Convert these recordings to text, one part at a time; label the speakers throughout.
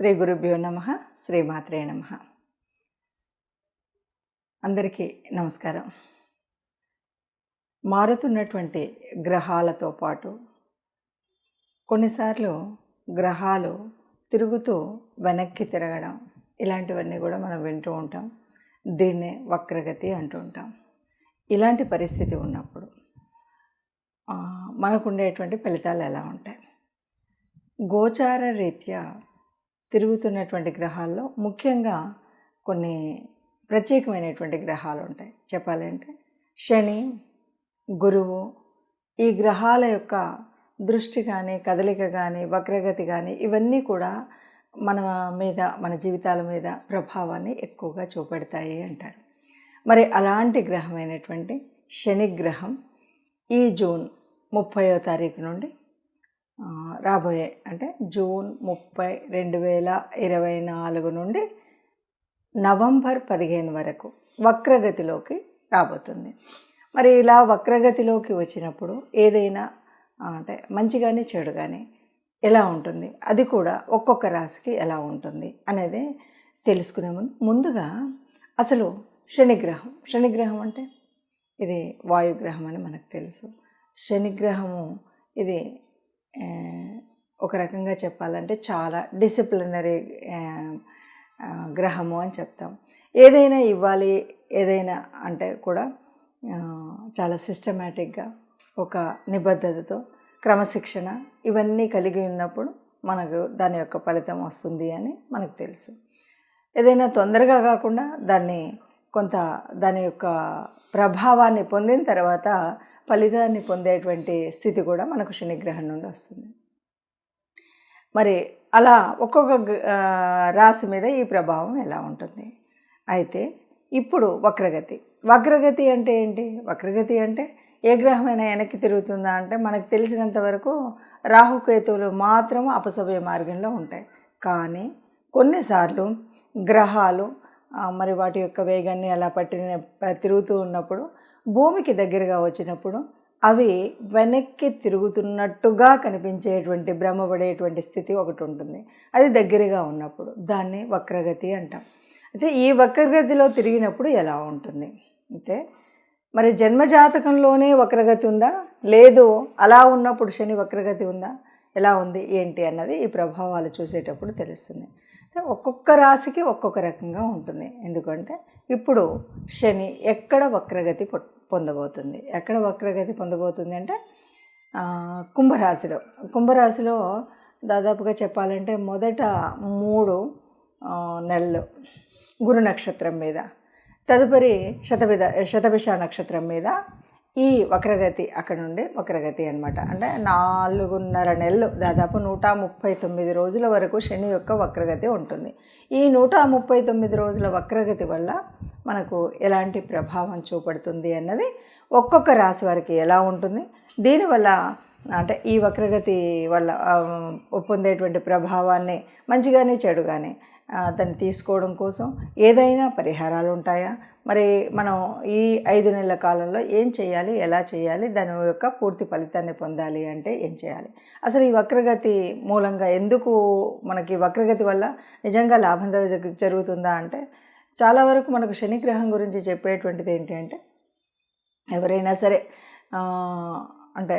Speaker 1: శ్రీ గురుభ్యో నమ శ్రీమాత్రే నమ. అందరికీ నమస్కారం. మారుతున్నటువంటి గ్రహాలతో పాటు కొన్నిసార్లు గ్రహాలు తిరుగుతూ వెనక్కి తిరగడం ఇలాంటివన్నీ కూడా మనం వింటూ ఉంటాం. దీన్నే వక్రగతి అంటూ ఉంటాం. ఇలాంటి పరిస్థితి ఉన్నప్పుడు మనకుండేటువంటి మనకు ఉండేటువంటి ఫలితాలు ఎలా ఉంటాయి? గోచార రీత్యా తిరుగుతున్నటువంటి గ్రహాల్లో ముఖ్యంగా కొన్ని ప్రత్యేకమైనటువంటి గ్రహాలు ఉంటాయి. చెప్పాలంటే శని గురువు ఈ గ్రహాల యొక్క దృష్టి కానీ కదలిక కానీ వక్రగతి కానీ ఇవన్నీ కూడా మన మీద మన జీవితాల మీద ప్రభావాన్ని ఎక్కువగా చూపెడతాయి అంటారు. మరి అలాంటి గ్రహమైనటువంటి శని గ్రహం ఈ జూన్ ముప్పయో తారీఖు నుండి రాబోయే అంటే జూన్ ముప్పై రెండు వేల ఇరవై నాలుగు నుండి నవంబర్ పదిహేను వరకు వక్రగతిలోకి రాబోతుంది. మరి ఇలా వక్రగతిలోకి వచ్చినప్పుడు ఏదైనా అంటే మంచి కానీ చెడు కానీ ఎలా ఉంటుంది? అది కూడా ఒక్కొక్క రాశికి ఎలా ఉంటుంది అనేది తెలుసుకునే ముందు ముందుగా అసలు శనిగ్రహం. శనిగ్రహం అంటే? ఇది వాయుగ్రహం అని మనకు తెలుసు. శనిగ్రహము ఇది ఒక రకంగా చెప్పాలంటే చాలా డిసిప్లినరీ గ్రహము అని చెప్తాం. ఏదైనా ఇవ్వాలి ఏదైనా అంటే కూడా చాలా సిస్టమేటిక్గా ఒక నిబద్ధతతో క్రమశిక్షణ ఇవన్నీ కలిగి ఉన్నప్పుడు మనకు దాని యొక్క ఫలితం వస్తుంది అని మనకు తెలుసు. ఏదైనా తొందరగా కాకుండా దాన్ని కొంత దాని యొక్క ప్రభావాన్ని పొందిన తర్వాత ఫలితాన్ని పొందేటువంటి స్థితి కూడా మనకు శనిగ్రహం నుండి వస్తుంది. మరి అలా ఒక్కొక్క గ- రాశి మీద ఈ ప్రభావం ఎలా ఉంటుంది? అయితే ఇప్పుడు వక్రగతి. వక్రగతి అంటే ఏంటి? వక్రగతి అంటే ఏ గ్రహమైనా వెనక్కి తిరుగుతుందా అంటే మనకు తెలిసినంత వరకు రాహుకేతువులు మాత్రం అపసవ్య మార్గంలో ఉంటాయి. కానీ కొన్నిసార్లు గ్రహాలు మరి వాటి యొక్క వేగాన్ని అలా పట్టిన తిరుగుతూ ఉన్నప్పుడు భూమికి దగ్గరగా వచ్చినప్పుడు అవి వెనక్కి తిరుగుతున్నట్టుగా కనిపించేటువంటి భ్రమపడేటువంటి స్థితి ఒకటి ఉంటుంది. అది దగ్గరగా ఉన్నప్పుడు దాన్ని వక్రగతి అంటాం. అయితే ఈ వక్రగతిలో తిరిగినప్పుడు ఎలా ఉంటుంది? అయితే మరి జన్మజాతకంలోనే వక్రగతి ఉందా? లేదు అలా ఉన్నప్పుడు శని వక్రగతి ఉందా? ఎలా ఉంది? ఏంటి అన్నది ఈ ప్రభావాలు చూసేటప్పుడు తెలుస్తుంది. ఒక్కొక్క రాశికి ఒక్కొక్క రకంగా ఉంటుంది. ఎందుకంటే ఇప్పుడు శని ఎక్కడ వక్రగతి పొ- పొందబోతుంది? ఎక్కడ వక్రగతి పొందబోతుంది అంటే కుంభరాశిలో. కుంభరాశిలో దాదాపుగా చెప్పాలంటే మొదట మూడు నెలలు గురు నక్షత్రం మీద తదుపరి శతవిధ శతభిష నక్షత్రం మీద ఈ వక్రగతి అక్కడ నుండి వక్రగతి అనమాట అంటే నాలుగున్నర నెలలు దాదాపు నూట ముప్పై తొమ్మిది రోజుల వరకు శని యొక్క వక్రగతి ఉంటుంది. ఈ నూట ముప్పై తొమ్మిది రోజుల వక్రగతి వల్ల మనకు ఎలాంటి ప్రభావం చూపడుతుంది అన్నది ఒక్కొక్క రాశి వారికి ఎలా ఉంటుంది దీనివల్ల అంటే ఈ వక్రగతి వల్ల పొందేటువంటి ప్రభావాన్ని మంచిగానే చెడుగానే దాన్ని తీసుకోవడం కోసం ఏదైనా పరిహారాలు ఉంటాయా? మరి మనం ఈ ఐదు నెలల కాలంలో ఏం చేయాలి ఎలా చేయాలి దాని యొక్క పూర్తి ఫలితాన్ని పొందాలి అంటే ఏం చేయాలి? అసలు ఈ వక్రగతి మూలంగా ఎందుకు మనకి వక్రగతి వల్ల నిజంగా లాభం జరుగుతుందా అంటే చాలా వరకు మనకు శనిగ్రహం గురించి చెప్పేటువంటిది ఏంటి అంటే ఎవరైనా సరే అంటే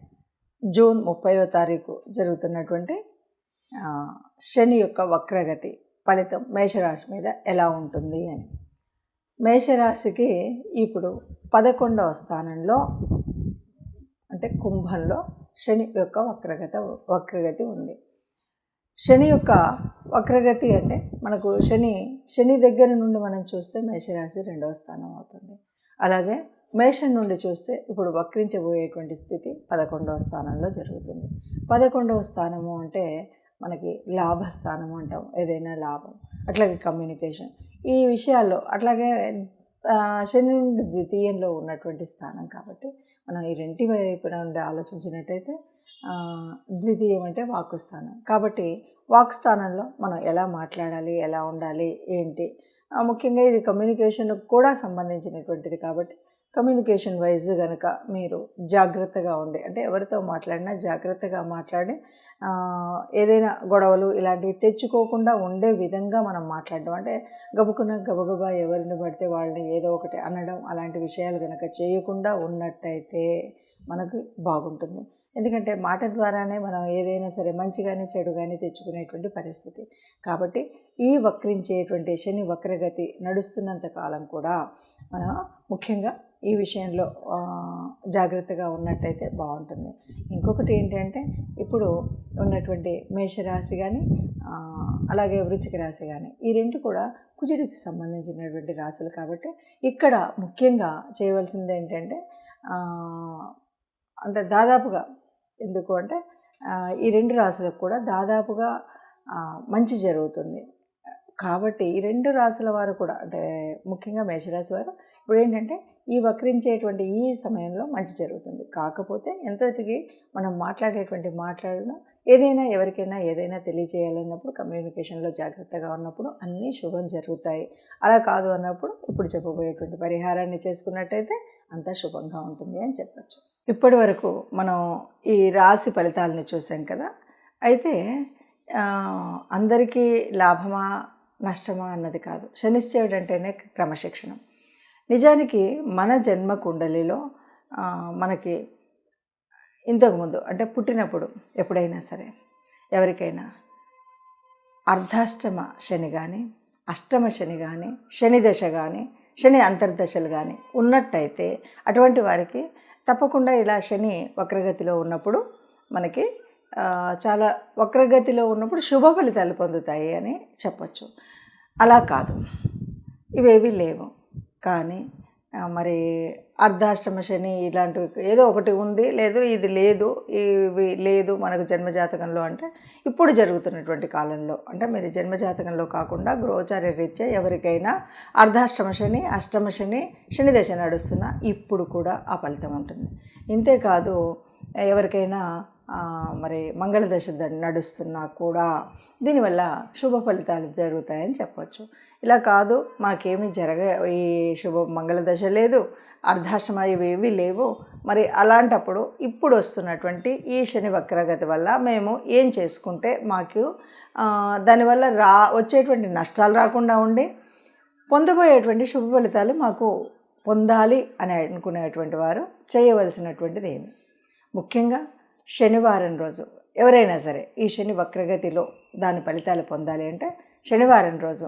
Speaker 1: జూన్ ముప్పైవ తారీఖు జరుగుతున్నటువంటి శని యొక్క వక్రగతి ఫలితం మేషరాశి మీద ఎలా ఉంటుంది అని. మేషరాశికి ఇప్పుడు పదకొండవ స్థానంలో అంటే కుంభంలో శని యొక్క వక్రగత వక్రగతి ఉంది. శని యొక్క వక్రగతి అంటే మనకు శని శని దగ్గర నుండి మనం చూస్తే మేషరాశి రెండవ స్థానం అవుతుంది. అలాగే మేషం నుండి చూస్తే ఇప్పుడు వక్రించబోయేటువంటి స్థితి పదకొండవ స్థానంలో జరుగుతుంది. పదకొండవ స్థానము అంటే మనకి లాభస్థానము అంటాం ఏదైనా లాభం. అట్లాగే కమ్యూనికేషన్ ఈ విషయాల్లో అట్లాగే శని ద్వితీయంలో ఉన్నటువంటి స్థానం కాబట్టి మనం ఈ రెంటి వైపున నుండి ఆలోచించినట్టయితే ద్వితీయం అంటే వాక్కుస్థానం. కాబట్టి వాక్స్థానంలో మనం ఎలా మాట్లాడాలి ఎలా ఉండాలి ఏంటి? ముఖ్యంగా ఇది కమ్యూనికేషన్కు కూడా సంబంధించినటువంటిది కాబట్టి కమ్యూనికేషన్ వైజ్ కనుక మీరు జాగ్రత్తగా ఉండి అంటే ఎవరితో మాట్లాడినా జాగ్రత్తగా మాట్లాడి ఏదైనా గొడవలు ఇలాంటివి తెచ్చుకోకుండా ఉండే విధంగా మనం మాట్లాడడం. అంటే గబుకున్న గబగబా ఎవరిని పడితే వాళ్ళని ఏదో ఒకటి అనడం అలాంటి విషయాలు కనుక చేయకుండా ఉన్నట్టయితే మనకు బాగుంటుంది. ఎందుకంటే మాట ద్వారానే మనం ఏదైనా సరే మంచి కానీ చెడు కానీ తెచ్చుకునేటువంటి పరిస్థితి. కాబట్టి ఈ వక్రించేటువంటి శని వక్రగతి నడుస్తున్నంత కాలం కూడా మనం ముఖ్యంగా ఈ విషయంలో జాగ్రత్తగా ఉన్నట్టయితే బాగుంటుంది. ఇంకొకటి ఏంటంటే ఇప్పుడు ఉన్నటువంటి మేషరాశి కానీ అలాగే వృచ్చిక రాశి కానీ ఈ రెండు కూడా కుజుడికి సంబంధించినటువంటి రాశులు కాబట్టి ఇక్కడ ముఖ్యంగా చేయవలసింది ఏంటంటే అంటే దాదాపుగా ఎందుకు అంటే ఈ రెండు రాశులకు కూడా దాదాపుగా మంచి జరుగుతుంది. కాబట్టి ఈ రెండు రాశుల వారు కూడా అంటే ముఖ్యంగా మేషరాశి వారు ఇప్పుడు ఏంటంటే ఈ వక్రించేటువంటి ఈ సమయంలో మంచి జరుగుతుంది. కాకపోతే ఎంతటికి మనం మాట్లాడేటువంటి మాట్లాడడం ఏదైనా ఎవరికైనా ఏదైనా తెలియజేయాలన్నప్పుడు కమ్యూనికేషన్లో జాగ్రత్తగా ఉన్నప్పుడు అన్నీ శుభం జరుగుతాయి. అలా కాదు అన్నప్పుడు ఇప్పుడు చెప్పబోయేటువంటి పరిహారాన్ని చేసుకున్నట్టయితే అంతా శుభంగా ఉంటుంది అని చెప్పచ్చు. ఇప్పటి వరకు మనం ఈ రాశి ఫలితాలను చూసాం కదా అయితే అందరికీ లాభమా నష్టమా అన్నది కాదు. శనిశ్చయుడు అంటేనే క్రమశిక్షణం. నిజానికి మన జన్మ కుండలిలో మనకి ఇంతకుముందు అంటే పుట్టినప్పుడు ఎప్పుడైనా సరే ఎవరికైనా అర్ధాష్టమ శని కానీ అష్టమ శని కానీ శని దశ కానీ శని అంతర్దశలు కానీ ఉన్నట్టయితే అటువంటి వారికి తప్పకుండా ఇలా శని వక్రగతిలో ఉన్నప్పుడు మనకి చాలా వక్రగతిలో ఉన్నప్పుడు శుభ ఫలితాలు పొందుతాయి అని చెప్పచ్చు. అలా కాదు. ఇవేవి లేవు. కానీ మరి అర్ధాష్టమ శని ఇలాంటివి ఏదో ఒకటి ఉంది లేదు ఇది లేదు ఇవి లేదు మనకు జన్మజాతకంలో అంటే ఇప్పుడు జరుగుతున్నటువంటి కాలంలో. అంటే మీరు జన్మజాతకంలో కాకుండా గృహచార్య రీత్యా ఎవరికైనా అర్ధాష్టమ శని అష్టమ శని శని దశ నడుస్తున్నా ఇప్పుడు కూడా ఆ ఫలితం ఉంటుంది. ఇంతేకాదు ఎవరికైనా మరి మంగళ దశ నడుస్తున్నా కూడా దీనివల్ల శుభ ఫలితాలు జరుగుతాయని చెప్పవచ్చు ఇలా కాదు మాకేమీ జరగ ఈ శుభ మంగళ దశ లేదు అర్ధాశ్రమ ఇవి ఏవి లేవు. మరి అలాంటప్పుడు ఇప్పుడు వస్తున్నటువంటి ఈ శని వక్రగతి వల్ల మేము ఏం చేసుకుంటే మాకు దానివల్ల రా వచ్చేటువంటి నష్టాలు రాకుండా ఉండి పొందబోయేటువంటి శుభ ఫలితాలు మాకు పొందాలి అని అనుకునేటువంటి వారు చేయవలసినటువంటిది ఏమి? ముఖ్యంగా శనివారం రోజు ఎవరైనా సరే ఈ శని వక్రగతిలో దాని ఫలితాలు పొందాలి అంటే శనివారం రోజు